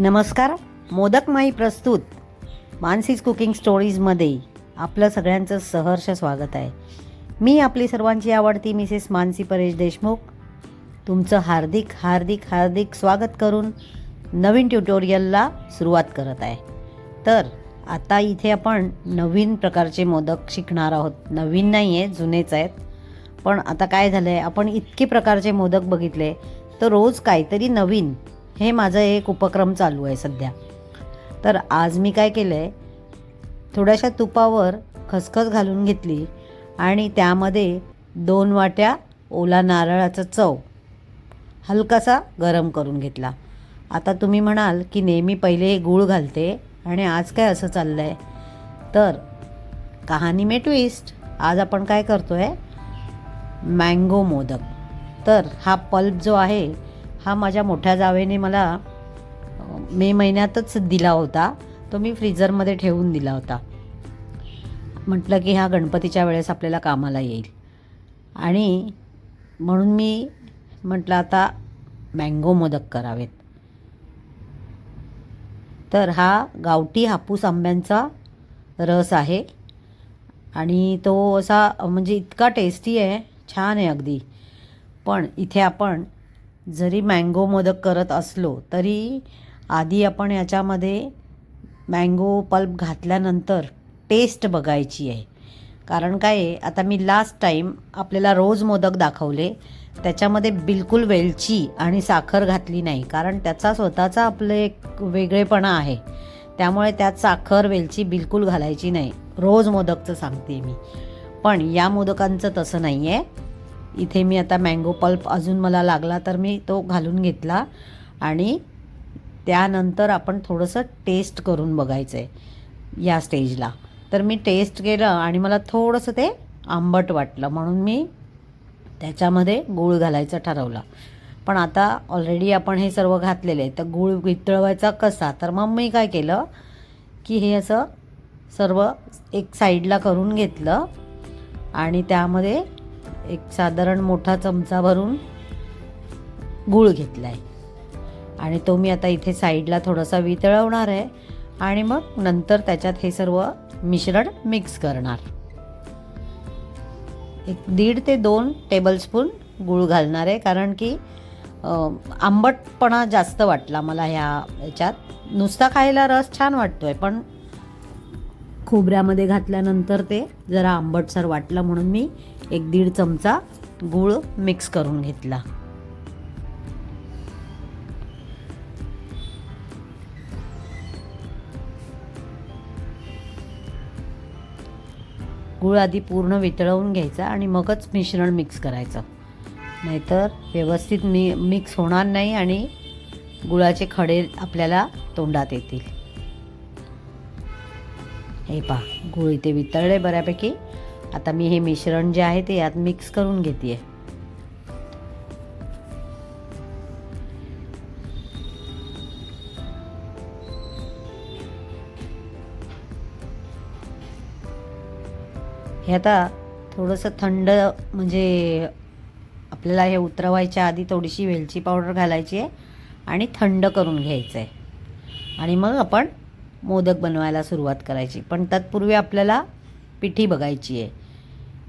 नमस्कार मोदक माई प्रस्तुत. मानसीज कुकिंग स्टोरीजमध्ये आपलं सगळ्यांचं सहर्ष स्वागत आहे. मी आपली सर्वांची आवडती मिसेस मानसी परेश देशमुख. तुमचं हार्दिक हार्दिक हार्दिक स्वागत करून नवीन ट्युटोरियलला सुरुवात करत आहे. तर आता इथे आपण नवीन प्रकारचे मोदक शिकणार आहोत. नवीन नाही आहे जुनेच आहेत. पण आता काय झालं आहे आपण इतके प्रकारचे मोदक बघितले तर रोज काहीतरी नवीन हे माझं एक उपक्रम चालू आहे सध्या. तर आज मी काय केलं आहे थोड्याशा तुपावर खसखस घालून घेतली आणि त्यामध्ये दोन वाट्या ओला नारळाचा चव हलकासा गरम करून घेतला. आता तुम्ही म्हणाल की नेहमी पहिले गूळ घालते आणि आज काय असं चाललं आहे तर कहाणी मे ट्विस्ट. आज आपण काय करतो आहे मँगो मोदक. तर हा पल्प जो आहे हा माझ्या मोठ्या जावेने मला मे महिन्यातच दिला होता. तो मी फ्रीजरमध्ये ठेवून दिला होता. म्हटलं की हा गणपतीच्या वेळेस आपल्याला कामाला येईल. आणि म्हणून मी म्हटलं आता मँगो मोदक करावेत. तर हा गावठी हापूस आंब्यांचा रस आहे. आणि तो असा म्हणजे इतका टेस्टी आहे छान आहे अगदी. पण इथे आपण जरी मँगो मोदक करत असलो तरी आधी आपण याच्यामध्ये मँगो पल्प घातल्यानंतर टेस्ट बघायची आहे. कारण काय आहे आता मी लास्ट टाईम आपल्याला रोज मोदक दाखवले त्याच्यामध्ये बिलकुल वेलची आणि साखर घातली नाही. कारण त्याचा स्वतःचा आपलं एक वेगळेपणा आहे. त्यामुळे त्यात साखर वेलची बिलकुल घालायची नाही. रोज मोदकचं सांगते मी. पण या मोदकांचं तसं नाही आहे इथे मी आता मँगो पल्प अजून मला लागला तर मी तो घालून घेतला. आणि त्यानंतर आपण थोडंसं टेस्ट करून बघायचं आहे या स्टेजला तर मी टेस्ट केलं आणि मला थोडंसं ते आंबट वाटलं. म्हणून मी त्याच्यामध्ये गूळ घालायचं ठरवलं. पण आता ऑलरेडी आपण हे सर्व घातलेलं आहे तर गूळ वितळवायचा कसा? तर मग मी काय केलं की हे असं सर्व एक साईडला करून घेतलं. आणि त्यामध्ये एक साधारण मोठा चमचा भरून गूळ घेतला आहे आणि तो मी आता इथे साईडला थोडासा वितळवणार आहे. आणि मग नंतर त्याच्यात हे सर्व मिश्रण मिक्स करणार. एक दीड ते दोन टेबलस्पून गूळ घालणार आहे. कारण की आंबटपणा जास्त वाटला मला ह्या याच्यात. नुसता खायला रस छान वाटतो आहे पण खोबऱ्यामध्ये घातल्यानंतर ते जरा आंबटसर वाटलं म्हणून मी एक दीड चमचा गूळ मिक्स करून घेतला. गूळ आधी पूर्ण वितळवून घ्यायचा आणि मगच मिश्रण मिक्स करायचं. नाहीतर व्यवस्थित मी मिक्स होणार नाही आणि गुळाचे खडे आपल्याला तोंडात येतील. हे पहा गूळ इथे वितळले बऱ्यापैकी. आता मी हे मिश्रण जे आहे ते यात मिक्स करून घेते हे आता थोडंसं थंड म्हणजे आपल्याला हे उतरवायच्या आधी थोडीशी वेलची पावडर घालायची आहे आणि थंड करून घ्यायचं आहे आणि मग आपण मोदक बनवायला सुरुवात करायची. पण तत्पूर्वी आपल्याला पिठी बघायची आहे.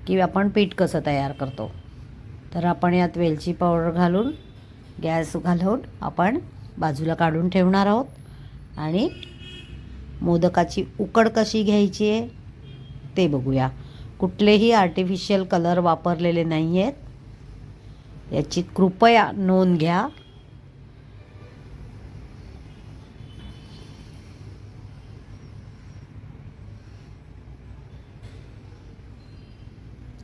की आपण पीठ कसं तयार करतो. तर आपण यात वेलची पावडर घालून गॅस घालून आपण बाजूला काढून ठेवणार आहोत. आणि मोदकाची उकड कशी घ्यायची आहे ते बघूया. कुठलेही आर्टिफिशियल कलर वापरलेले नाही आहेत याची कृपया नोंद घ्या.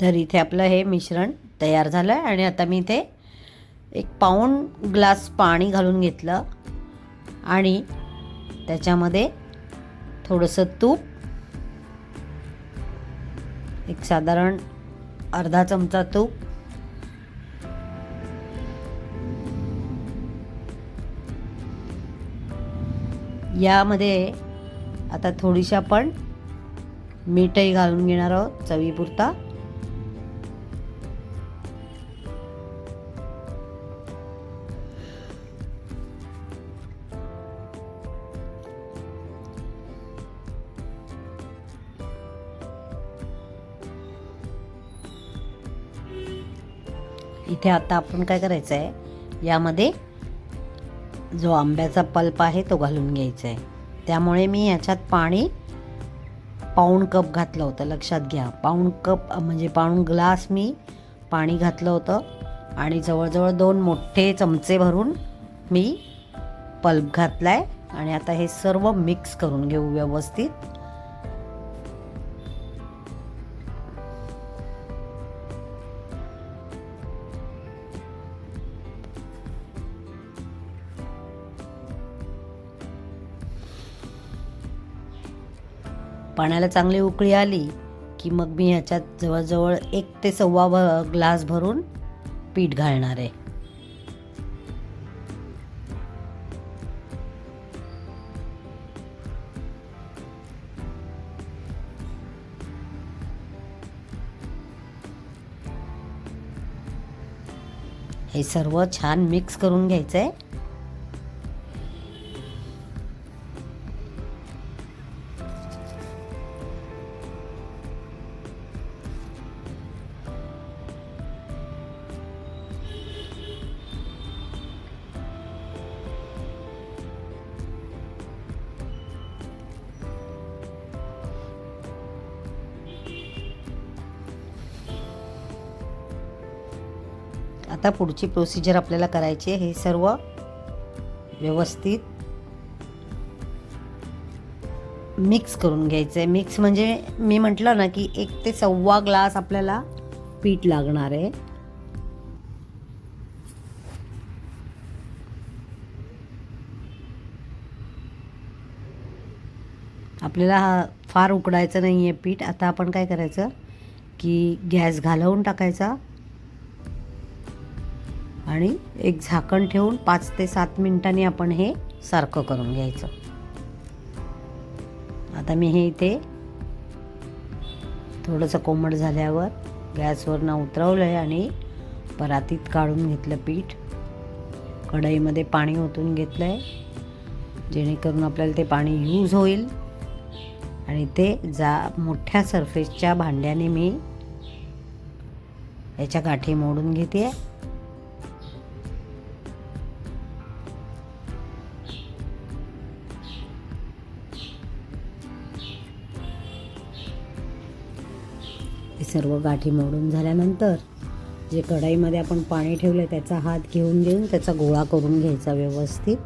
तर इथे आपलं हे मिश्रण तयार झालं आहे आणि आता मी इथे एक पाऊण ग्लास पाणी घालून घेतलं. आणि त्याच्यामध्ये थोडंसं तूप एक साधारण अर्धा चमचा तूप यामध्ये आता थोडीशी आपण मीठही घालून घेणार आहोत चवीपुरता. इथे आता आपण काय करायचं आहे यामध्ये जो आंब्याचा पल्प आहे तो घालून घ्यायचा आहे त्यामुळे मी ह्याच्यात पाणी पाऊण कप घातलं होतं लक्षात घ्या. पाऊण कप म्हणजे पाऊण ग्लास मी पाणी घातलं होतं आणि जवळजवळ दोन मोठे चमचे भरून मी पल्प घातला आहे आणि आता हे सर्व मिक्स करून घेऊ व्यवस्थित. पाण्याला चांगली उकळी आली की मग मी ह्याच्यात जवळजवळ एक ते सव्वा भ ग्लास भरून पीठ घालणार आहे. हे सर्व छान मिक्स करून घ्यायचं आहे आता पुढची प्रोसिजर आपल्याला करायची आहे. हे सर्व व्यवस्थित मिक्स करून घ्यायचं आहे मिक्स म्हणजे मी म्हटलं ना की एक ते सव्वा ग्लास आपल्याला पीठ लागणार आहे. आपल्याला हा फार उकडायचं नाही आहे पीठ. आता आपण काय करायचं की गॅस घालवून टाकायचा. आणि एक झाकण ठेवून पाच ते सात मिनिटांनी आपण हे सारखं करून घ्यायचं. आता मी हे इथे थोडंसं कोमट झाल्यावर गॅसवरनं उतरवलं आहे आणि परातीत काढून घेतलं पीठ. कढईमध्ये पाणी ओतून घेतलं आहे जेणेकरून आपल्याला ते पाणी यूज होईल. आणि ते जा मोठ्या सरफेसच्या भांड्याने मी याच्या गाठी मोडून घेते सर्व गाठी मोडून झाल्यानंतर जे कढईमध्ये आपण पाणी ठेवलं त्याचा हात घेऊन घेऊन त्याचा गोळा करून घ्यायचा व्यवस्थित.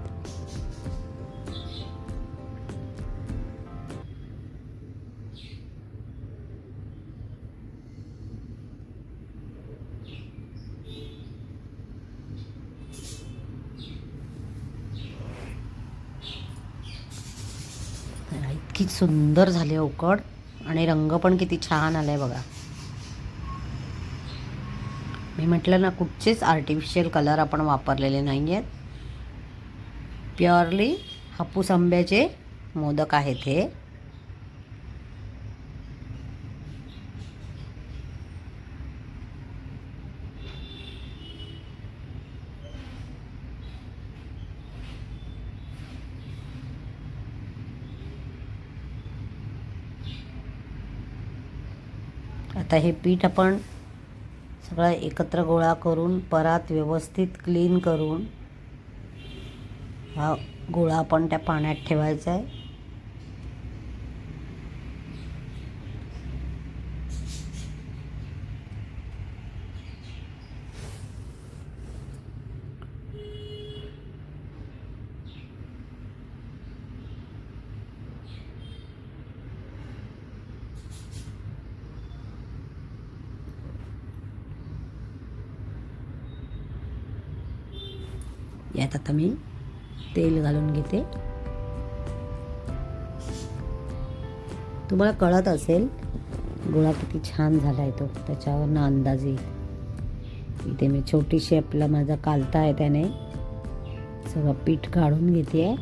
इतकी सुंदर झाली उकड आणि रंग पण किती छान आलाय बघा. मी म्हटलं ना कुठचेच आर्टिफिशियल कलर आपण वापरलेले नाही आहेत प्युअरली हापूस आंब्याचे मोदक आहेत हे. आता हे पीठ आपण सगळं एकत्र गोळा करून परात व्यवस्थित क्लीन करून हा गोळा आपण त्या पाण्यात ठेवायचा आहे. यात आता मी तेल घालून घेते. तुम्हाला कळत असेल गोळा किती छान झाला आहे तो. त्याच्यावरनं अंदाज येईल. इथे मी छोटीशी आपला माझा कालता आहे त्याने. सगळं पीठ काढून घेते. आहे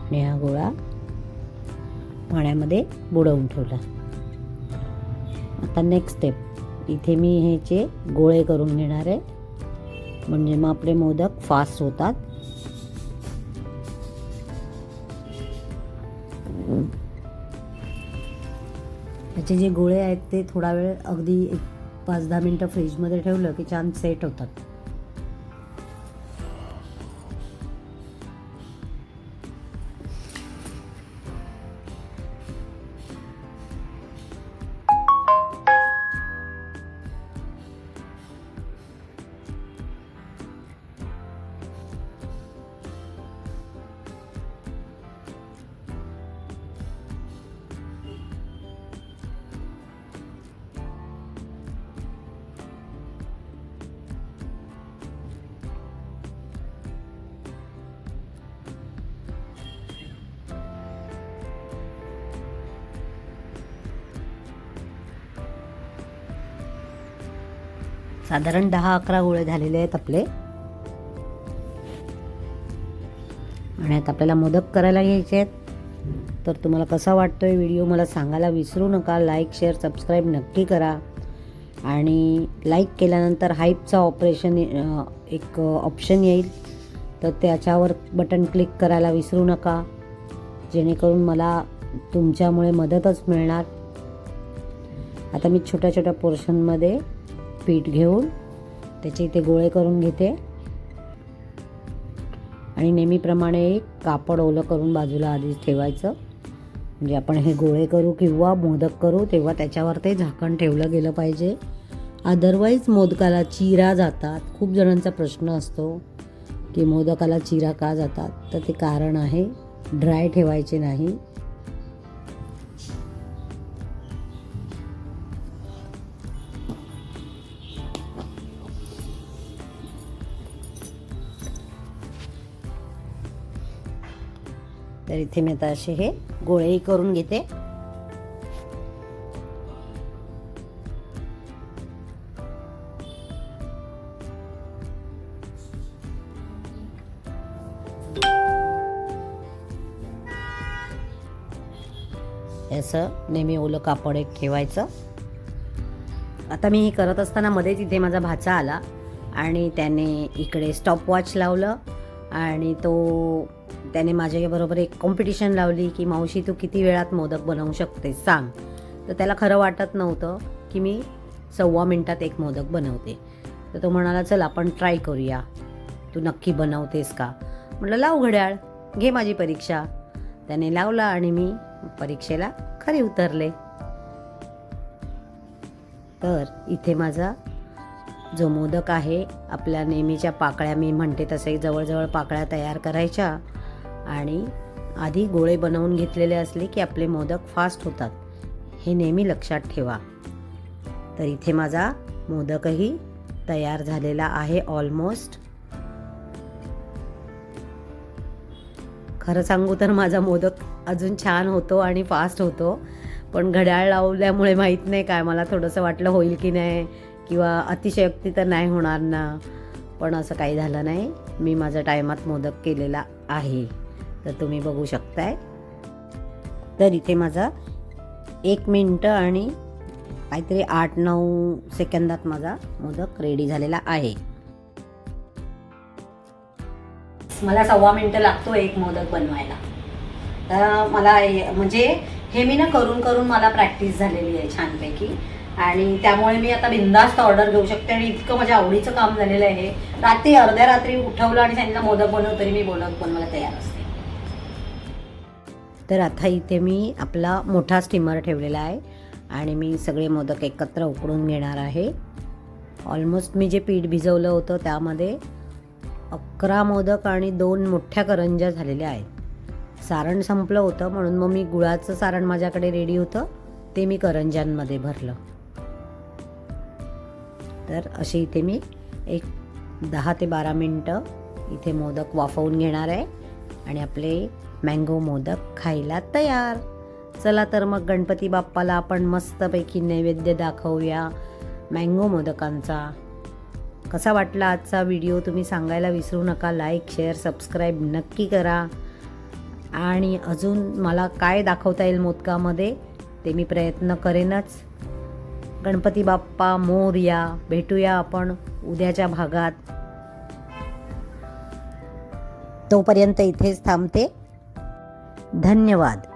आणि हा गोळा पाण्यामध्ये बुडवून ठेवला. आता नेक्स्ट स्टेप इथे मी ह्याचे गोळे करून घेणार आहे. म्हणजे मग आपले मोदक फास्ट होतात. याचे जे गोळे आहेत ते थोडा वेळ अगदी एक पाच दहा मिनटं फ्रीजमध्ये ठेवलं की छान सेट होतात. साधारण दहा अकरा गोळे झालेले आहेत आपले. आणि आता आपल्याला मोदक करायला घ्यायचे आहेत. तर तुम्हाला कसा वाटतोय व्हिडिओ मला सांगायला विसरू नका. लाईक शेअर सबस्क्राईब नक्की करा. आणि लाईक केल्यानंतर हाईपचा ऑपरेशन एक ऑप्शन येईल. तर त्याच्यावर बटन क्लिक करायला विसरू नका. जेणेकरून मला तुमच्यामुळे मदतच मिळणार. आता मी छोट्या छोट्या पोर्शनमध्ये पीठ घेऊन त्याचे इथे गोळे करून घेते. आणि नेहमीप्रमाणे एक कापड ओलं करून बाजूला आधीच ठेवायचं. म्हणजे आपण हे गोळे करू किंवा मोदक करू तेव्हा त्याच्यावर ते झाकण ठेवलं गेलं पाहिजे. अदरवाईज मोदकाला चिरा जातात. खूप जणांचा प्रश्न असतो की मोदकाला चिरा का जातात? तर ते कारण आहे ड्राय ठेवायचे नाही. तर इथे मी आता असे हे गोळेही करून घेते. असं नेहमी ओलं कापड एक ठेवायचं. आता मी हे करत असताना मध्येच इथे माझा भाचा आला आणि त्याने इकडे स्टॉपवॉच लावलं आणि तो त्याने माझ्याबरोबर एक कॉम्पिटिशन लावली की मावशी तू किती वेळात मोदक बनवू शकते सांग. तर त्याला खरं वाटत नव्हतं की मी सव्वा मिनटात एक मोदक बनवते. तर तो म्हणाला चल आपण ट्राय करूया. तू नक्की बनवतेस का? म्हटलं लाव घड्याळ घे माझी परीक्षा. त्याने लावला आणि मी परीक्षेला खरी उतरले. तर इथे माझा जो मोदक आहे आपल्या नेहमीच्या पाकळ्या मी म्हणते तसे जवळजवळ पाकळ्या तयार करायच्या आणि आधी गोळे बनवून घेतलेले असले की आपले मोदक फास्ट होतात. हे नेहमी लक्षात ठेवा. तर इथे माझा मोदकही तयार झालेला आहे ऑलमोस्ट खरं सांगू तर माझा मोदक अजून छान होतो आणि फास्ट होतो. पण घड्याळ लावल्यामुळे माहीत नाही काय मला थोडंसं वाटलं होईल की नाही किंवा अतिशयोक्ती तर नाही होणार ना. पण असं काही झालं नाही. मी माझ्या टायमात मोदक केलेला आहे. तर तुम्ही बघू शकताय. तर इथे माझा एक मिनटं आणि काहीतरी आठ नऊ सेकंदात माझा मोदक रेडी झालेला आहे. मला सव्वा मिनटं लागतो एक मोदक बनवायला. तर मला हे- म्हणजे हे मी ना करून करून मला प्रॅक्टिस झालेली आहे छानपैकी. आणि त्यामुळे मी आता बिंदास्त ऑर्डर घेऊ शकते आणि इतकं माझ्या आवडीचं काम झालेलं आहे. रात्री अर्ध्या रात्री उठवलं आणि त्यांना मोदक बनव तरी मी मोदक बनवायला तयार असते. तर आता इथे मी आपला मोठा स्टीमर ठेवलेला आहे आणि मी सगळे मोदक एकत्र उकडून घेणार आहे. ऑलमोस्ट मी जे पीठ भिजवलं होतं त्यामध्ये अकरा मोदक आणि दोन मोठ्या करंज्या झालेल्या आहेत. सारण संपलं होतं म्हणून मग मी गुळाचं सारण माझ्याकडे रेडी होतं ते मी करंज्यांमध्ये भरलं. तर असे इथे मी एक दहा ते बारा मिनटं इथे मोदक वाफवून घेणार आहे आणि आपले मँगो मोदक खायला तयार. चला तर मग गणपती बाप्पाला आपण मस्तपैकी नैवेद्य दाखवूया मँगो मोदकांचा. कसा वाटला आजचा व्हिडिओ तुम्ही सांगायला विसरू नका. लाईक शेअर सबस्क्राईब नक्की करा. आणि अजून मला काय दाखवता येईल मोदकामध्ये ते मी प्रयत्न करेनच. गणपती बाप्पा मोरया भेटूया आपण उद्याच्या भागात. तोपर्यंत इथेच थांबते. धन्यवाद.